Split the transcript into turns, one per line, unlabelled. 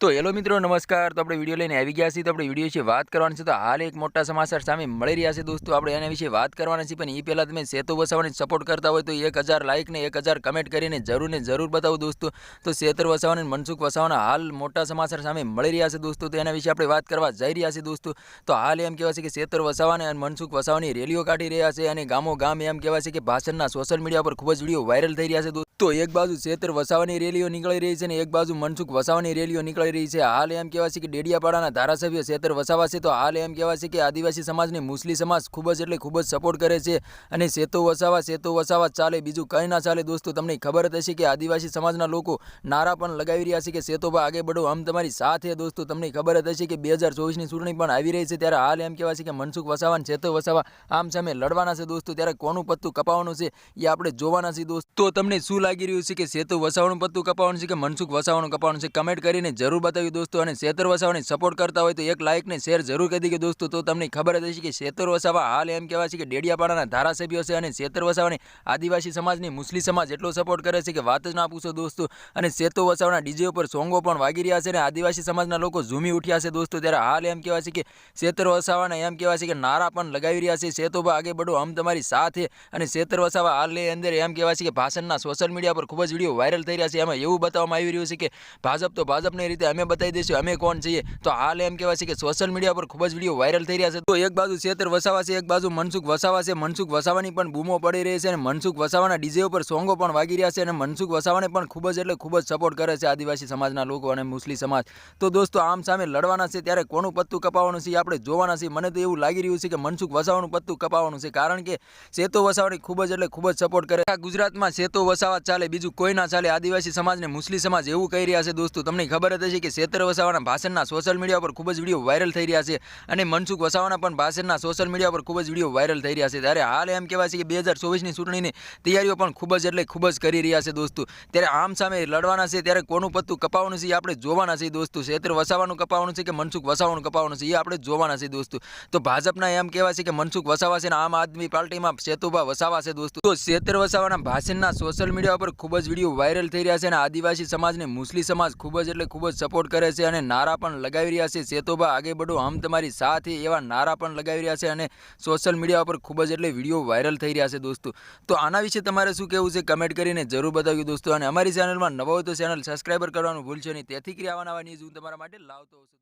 તો હેલો મિત્રો, નમસ્કાર. તો આપણે વીડિયો લઈને આવી ગયા છીએ. તો આપણે વીડિયો વિશે વાત કરવાની છે. તો હાલ એક મોટા સમાચાર સામે મળી રહ્યા છે દોસ્તો. આપણે એના વિશે વાત કરવાના છે પણ એ પહેલાં તમે સેતુ વસાવાની સપોર્ટ કરતા હોય તો એક હજાર લાઇક ને એક હજાર કમેન્ટ કરીને જરૂર ને જરૂર બતાવો દોસ્તો. તો સેતર વસાવાને, મનસુખ વસાવાના હાલ મોટા સમાચાર સામે મળી રહ્યા છે દોસ્તો. તો એના વિશે આપણે વાત કરવા જઈ રહ્યા છીએ દોસ્તો. તો હાલ એમ કહેવાય છે કે સેતર વસાવાને અને મનસુખ વસાવાની રેલીઓ કાઢી રહ્યા છે અને ગામો ગામ એમ કહેવાય છે કે ભાષણના સોશિયલ મીડિયા પર ખૂબ જ વીડિયો વાયરલ થઈ રહ્યા છે દોસ્તો. તો એક બાજુ છેતર વસાવાની રેલીઓ નીકળી રહી છે ને એક બાજુ મનસુખ વસાવાની રેલીઓ નીકળી રહી છે. હાલ એમ કહેવાય છે કે ડેડિયાપાડાના ધારાસભ્ય છેતર વસાવા છે તો હાલ એમ કહેવાય છે કે આદિવાસી સમાજને મુસ્લિમ સમાજ ખૂબ જ એટલે ખૂબ જ સપોર્ટ કરે છે અને સેતો વસાવા સેતો વસાવા ચાલે, બીજું કંઈ ના ચાલે દોસ્તો, તમને ખબર જ હશે કે આદિવાસી સમાજના લોકો નારા પણ લગાવી રહ્યા છે કે સેતોબા આગે બઢો આમ તમારી સાથે દોસ્તો, તમને ખબર જ હશે કે બે હજાર ચોવીસની ચૂંટણી પણ આવી રહી છે ત્યારે હાલ એમ કહેવાય છે કે મનસુખ વસાવા અને સેતો વસાવા આમ સામે લડવાના છે દોસ્તો, ત્યારે કોનું પત્તું કપાવવાનું છે એ આપણે જોવાના છીએ દોસ્તો. તમને શું લાગી રહ્યું છે કે સેતુ વસાવાનું પત્તું કપાવવાનું છે કે મનસુખ વસાવાનું કપાવવાનું છે? કમેન્ટ કરીને જરૂર બતાવ્યું દોસ્તો અને સેતર વસાવાને સપોર્ટ કરતા હોય તો એક લાઇક ને શેર જરૂર કરી દીધી દોસ્તો. તો તમને ખબર જ હશે કે સેતર વસાવા હાલ એમ કહેવાય છે કે ડેડિયાપાડાના ધારાસભ્યો છે અને સેતર વસાવાને આદિવાસી સમાજની મુસ્લિમ સમાજ એટલો સપોર્ટ કરે છે કે વાત જ ના પૂછો દોસ્તો. અને સેતુ વસાવાના ડીજે ઉપર સોંગો પણ વાગી રહ્યા છે અને આદિવાસી સમાજના લોકો ઝૂમી ઉઠ્યા છે દોસ્તો. ત્યારે હાલ એમ કહેવાય છે કે શેતર વસાવાના એમ કહેવાય છે કે નારા પણ લગાવી રહ્યા છે. શેતોબા આગે બડો આમ તમારી સાથે અને સેતર વસાવા હાલની અંદર એમ કહેવાય છે કે ભાષણના સોશિયલ પર ખૂબ જ વીડિયો વાયરલ થઈ રહ્યા છે. એમાં એવું બતાવવામાં આવી રહ્યું છે કે ભાજપ તો ભાજપની રીતે અમે બતાવી દઈશું, અમે કોણ છીએ? તો હાલ એમ કહેવાય છે કે સોશિયલ મીડિયા પર ખૂબ જ વીડિયો વાયરલ થઈ રહ્યા છે. તો એક બાજુ શેતર વસાવા છે એક બાજુ મનસુખ વસાવા છે મનસુખ વસાવાની પણ બૂમો પડી રહી છે અને મનસુખ વસાવાના ડીજે ઉપર સોંગો પણ વાગી રહ્યા છે અને મનસુખ વસાવાને પણ ખૂબ જ એટલે ખૂબ જ સપોર્ટ કરે છે આદિવાસી સમાજના લોકો અને મુસ્લિમ સમાજ. તો દોસ્તો, આમ સામે લડવાના છે, ત્યારે કોનું પત્તું કપાવવાનું છે આપણે જોવાના છે. મને તો એવું લાગી રહ્યું છે કે મનસુખ વસાવાનું પત્તું કપાવવાનું છે. કારણ કે સેતો વસાવાની ખૂબ જ એટલે ખૂબ જ સપોર્ટ કરે આ ગુજરાતમાં સેતો વસાવા ચાલે, બીજું કોઈ ના ચાલે. આદિવાસી સમાજને મુસ્લિમ સમાજ એવું કહી રહ્યા છે દોસ્તો. તમને ખબર જ હશે કે શેતર વસાવાના ભાષણના સોશિયલ મીડિયા પર ખૂબ જ વીડિયો વાયરલ થઈ રહ્યા છે અને મનસુખ વસાવાના પણ ભાષણના સોશિયલ મીડિયા પર ખૂબ જ વીડિયો વાયરલ થઈ રહ્યા છે. ત્યારે હાલ એમ કહેવાય છે કે બે હજાર ચોવીસની ચૂંટણીની તૈયારીઓ પણ ખૂબ જ એટલે ખૂબ જ કરી રહ્યા છે દોસ્તો. ત્યારે આમ સામે લડવાના છે, ત્યારે કોનું પત્તું કપાવવાનું છે એ આપણે જોવાના છે દોસ્તો. ક્ષેત્ર વસાવાનું કપાવવાનું છે કે મનસુખ વસાવાનું કપાવવાનું છે એ આપણે જોવાના છે દોસ્તો. તો ભાજપના એમ કહેવાય છે કે મનસુખ વસાવા છે ને આમ આદમી પાર્ટીમાં સેતુભા વસાવા છે દોસ્તો. તો ક્ષેત્ર વસાવાના ભાષણના સોશિયલ મીડિયા પર ખૂબ જ વીડિયો વાયરલ થઈ રહ્યા છે અને આદિવાસી સમાજને મુસ્લિમ સમાજ ખૂબ જ એટલે ખૂબ જ સપોર્ટ કરે છે અને નારા પણ લગાવી રહ્યા છે. સેતુભા આગે બઢો હમ તમારી સાથે એવા નારા પણ લગાવી રહ્યા છે અને સોશિયલ મીડિયા પર ખૂબ જ એટલે વીડિયો વાયરલ થઈ રહ્યા છે દોસ્તો. તો આના વિશે તમારે શું કહેવું છે કમેન્ટ કરીને જરૂર બતાવ્યું દોસ્તો અને અમારી ચેનલમાં નવો તો ચેનલ સબસ્ક્રાઈબર કરવાનું ભૂલશો નહીં. તેથી ક્રિયા આવા નવા ન્યૂઝ હું તમારા માટે લાવતો છું.